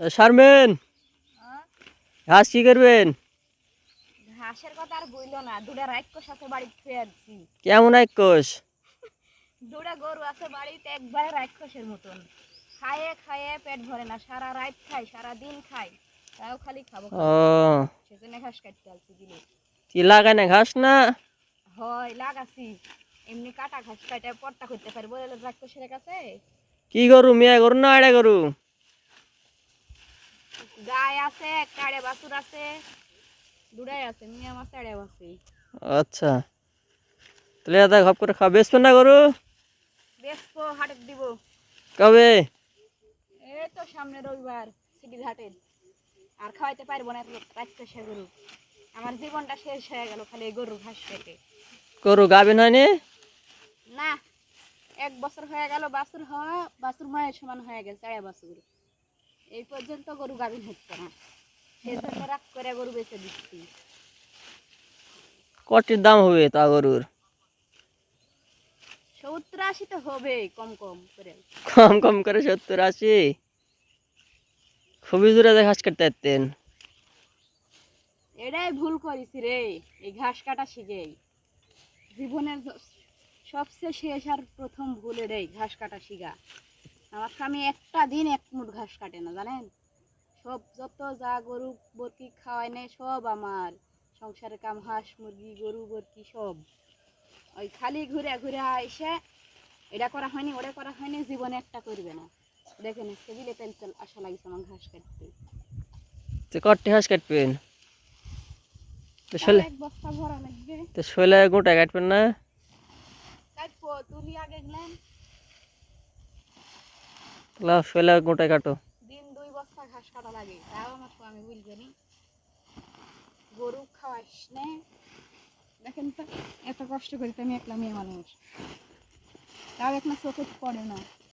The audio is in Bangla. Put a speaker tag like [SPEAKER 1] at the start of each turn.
[SPEAKER 1] শারমেন। ঘাস কি করবেন?
[SPEAKER 2] ঘাসের কথা আর বইলো না দুটা রাক্ষস আছে বাড়িতে থুয়ে
[SPEAKER 1] কেমন এক কোষ?
[SPEAKER 2] দুটা গরু আছে বাড়িতে একবারে রাক্ষসের মতন। খায়ে খায়ে পেট ভরে না সারা রাত খাই সারা দিন খাই তাও খালি খাব
[SPEAKER 1] ও।
[SPEAKER 2] সেজন্য ঘাস কাটতে আসছি দিলে
[SPEAKER 1] কি লাগায় না ঘাস না?
[SPEAKER 2] হয় লাগাছি। এমনি কাটা ঘাস কাটে পট্টা করতে পারি বলে রাক্ষসের কাছে।
[SPEAKER 1] কি গরু মিয়া গরু না আড়া গরু?
[SPEAKER 2] গায়ে আছে কাড়ে বাছুর আছে দুটাই আছে মিয়া মাছ আড়েও আছে
[SPEAKER 1] আচ্ছা। তাহলে দাদা ঘপ করে খাওয়া বেসবেন না গরু?
[SPEAKER 2] বেসবো হাটে দিব।
[SPEAKER 1] কবে?
[SPEAKER 2] এই তো সামনে রবিবার সিটি ঘাটে আর খাওয়াইতে পারব না রাক্ষসের গরু। আমার জীবনটা শেষ হয়ে গেল খালি গরু ঘাস খেতে।
[SPEAKER 1] গরু গাবেন হয়নি
[SPEAKER 2] না এক বছর হয়ে গেল বাছুর হওয়া বাছুর মায়ের সমান হয়ে গেছে আড়াই বাছুর। এই পর্যন্ত গরু গাভিন হচ্ছে না। সেই জন্য রাগ করে গরু বেঁচে দিচ্ছি।
[SPEAKER 1] কটির দাম হবে তা গরুর?
[SPEAKER 2] সত্তর আশি তো হবে কম কম করে।
[SPEAKER 1] কম কম করে সত্তর আশি? খুবই দূরে ঘাস কাটতে পারতেন।
[SPEAKER 2] এটাই ভুল করেছি রে এই ঘাস কাটা শিখেই। জীবনের সবচেয়ে শেষ আর প্রথম ভুল এটাই ঘাস কাটা শিখা। আমার স্বামী একটা দিন এক মুঠ ঘাস কাটে না জানেন? সব যত যা গরু বরকি খাওয়াই নেই সব আমার। সংসারের কাম হাঁস মুরগি গরু বরকি সব। ওই খালি ঘুরে ঘুরে এসে এটা করা হয়নি ওটা করা হয়নি জীবনে একটা করবে না। দেখেন সেবিলে তেল আশা লাগিছে আমার ঘাস কাটতে।
[SPEAKER 1] তো ঘাস কাটবেন? তো শোলে
[SPEAKER 2] এক বস্তা ভরা লাগবে।
[SPEAKER 1] তো শোলে গোটা কাটবেন না?
[SPEAKER 2] কাটবো তুলি আগে গেলেন
[SPEAKER 1] তাহলে শোলে গোটা কাটো।
[SPEAKER 2] দিন দুই বস্তা ঘাস কাটা লাগে। তাও আমার তো আমি বুঝবনি গরু খাওয়াইস নে। দেখেন তো, এত কষ্ট করি তো আমি একলা মেয়ে মানুষ। তাও একলা চোখে পড়ে না।